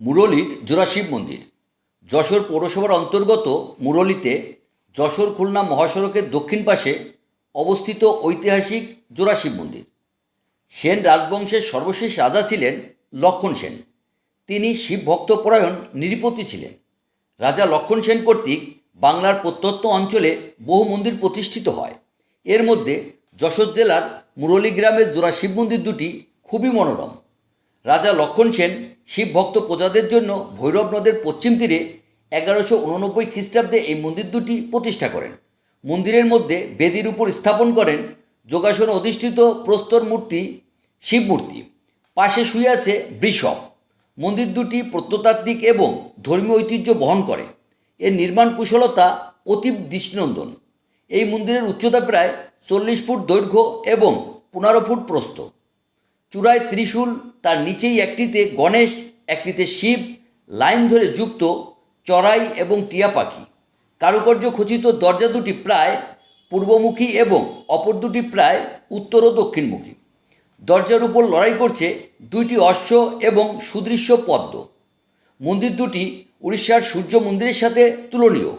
মুরলীর জোড়া শিব মন্দির। যশোর পৌরসভার অন্তর্গত মুরলীতে যশোর খুলনা মহাসড়কের দক্ষিণ পাশে অবস্থিত ঐতিহাসিক জোড়া শিব মন্দির। সেন রাজবংশের সর্বশেষ রাজা ছিলেন লক্ষণ সেন। তিনি শিব ভক্তপরায়ণ নৃপতি ছিলেন। রাজা লক্ষণ সেন কর্তৃক বাংলার প্রত্যন্ত অঞ্চলে বহু মন্দির প্রতিষ্ঠিত হয়। এর মধ্যে যশোর জেলার মুরলী গ্রামের জোড়া শিব মন্দির দুটি খুবই মনোরম। রাজা লক্ষণ সেন শিব ভক্ত প্রজাদের জন্য ভৈরব নদের পশ্চিম তীরে এগারোশো উননব্বই খ্রিস্টাব্দে এই মন্দির দুটি প্রতিষ্ঠা করেন। মন্দিরের মধ্যে বেদির উপর স্থাপন করেন যোগাসন অধিষ্ঠিত প্রস্তর মূর্তি, শিব মূর্তি। পাশে শুয়ে আছে বৃষভ। মন্দির দুটি প্রত্নতাত্ত্বিক এবং ধর্মীয় ঐতিহ্য বহন করে। এর নির্মাণ কুশলতা অতীব দৃষ্টিনন্দন। এই মন্দিরের উচ্চতা প্রায় চল্লিশ ফুট দৈর্ঘ্য এবং পনেরো ফুট প্রস্থ। চূড়ায় ত্রিশূল, তার নিচেই একটিতে গণেশ, একটিতে শিব, লাইন ধরে যুক্ত চড়াই এবং টিয়া পাখি। কারুকার্য খচিত দরজা দুটি প্রায় পূর্বমুখী এবং অপর দুটি প্রায় উত্তর ও দক্ষিণমুখী। দরজার উপর লড়াই করছে দুইটি অশ্ব এবং সুদৃশ্য পদ্ম। মন্দির দুটি উড়িষ্যার সূর্য মন্দিরের সাথে তুলনীয়।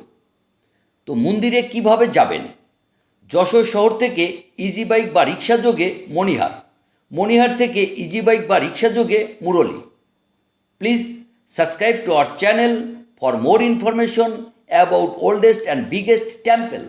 তো মন্দিরে কীভাবে যাবেন? যশোর শহর থেকে ইজি বাইক বা রিক্সা যোগে মণিহার। মণিহার থেকে ইজি বাইক বা রিক্সা যোগে Murali. Please subscribe to our channel for more information about oldest and biggest temple